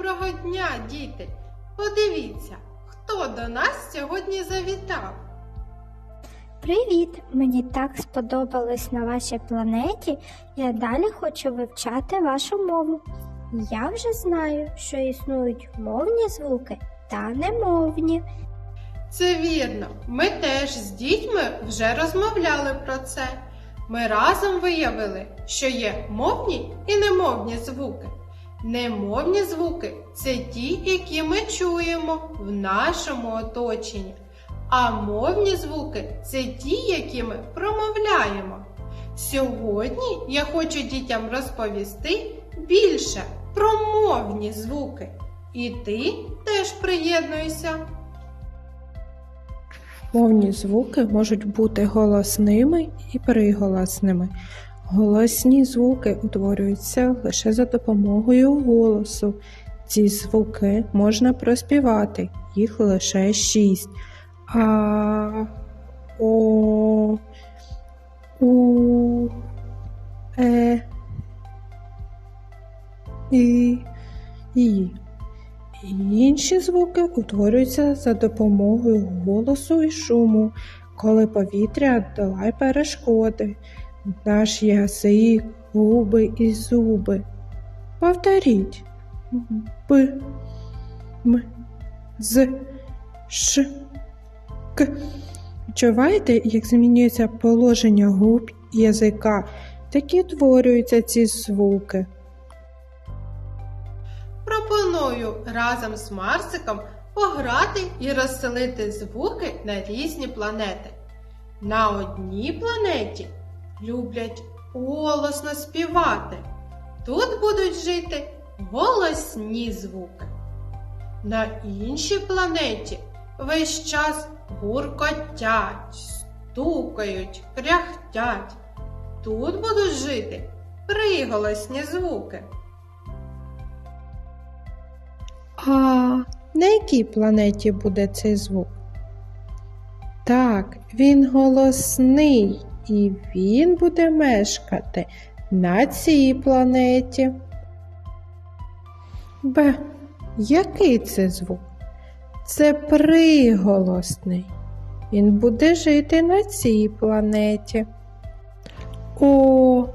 Доброго дня, діти! Подивіться, хто до нас сьогодні завітав. Привіт! Мені так сподобалось на вашій планеті. Я далі хочу вивчати вашу мову. Я вже знаю, що існують мовні звуки та немовні. Це вірно, ми теж з дітьми вже розмовляли про це. Ми разом виявили, що є мовні і немовні звуки. Немовні звуки це ті, які ми чуємо в нашому оточенні. А мовні звуки це ті, які ми промовляємо. Сьогодні я хочу дітям розповісти більше про мовні звуки. І ти теж приєднуйся. Мовні звуки можуть бути голосними і приголосними. Голосні звуки утворюються лише за допомогою голосу. Ці звуки можна проспівати, їх лише шість. А, О, У, Е, І, І. Інші звуки утворюються за допомогою голосу і шуму, коли повітря долає перешкоди, наш язик, губи і зуби. Повторіть Б, М, З, Ш, К. Відчуваєте, як змінюється положення губ язика, такі утворюються ці звуки. Пропоную разом з Марсиком пограти і розселити звуки на різні планети. На одній планеті люблять голосно співати. Тут будуть жити голосні звуки. На іншій планеті весь час гуркотять, стукають, кряхтять. Тут будуть жити приголосні звуки. А на якій планеті буде цей звук? Так, він голосний, і він буде мешкати на цій планеті. Б. Який це звук? Це приголосний. Він буде жити на цій планеті. О,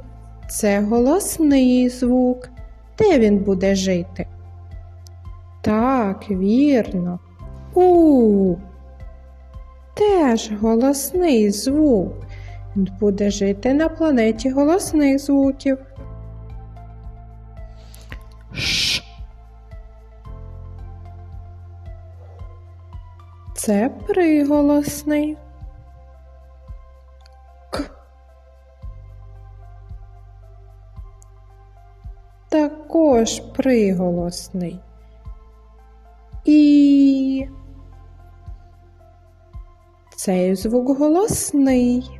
це голосний звук. Де він буде жити? Так, вірно. У. Теж голосний звук. Буде жити на планеті голосних звуків. Ш. Це приголосний. К. Також приголосний. І цей звук голосний.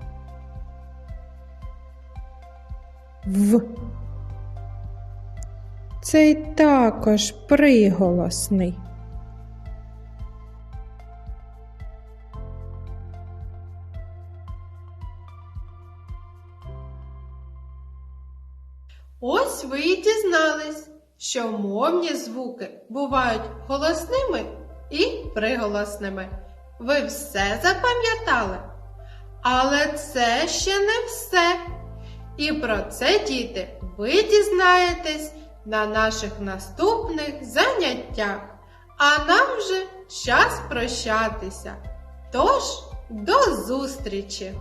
В. Цей також приголосний. Ось ви і дізнались, що мовні звуки бувають голосними і приголосними. Ви все запам'ятали? Але це ще не все. І про це, діти, ви дізнаєтесь на наших наступних заняттях. А нам вже час прощатися. Тож, до зустрічі!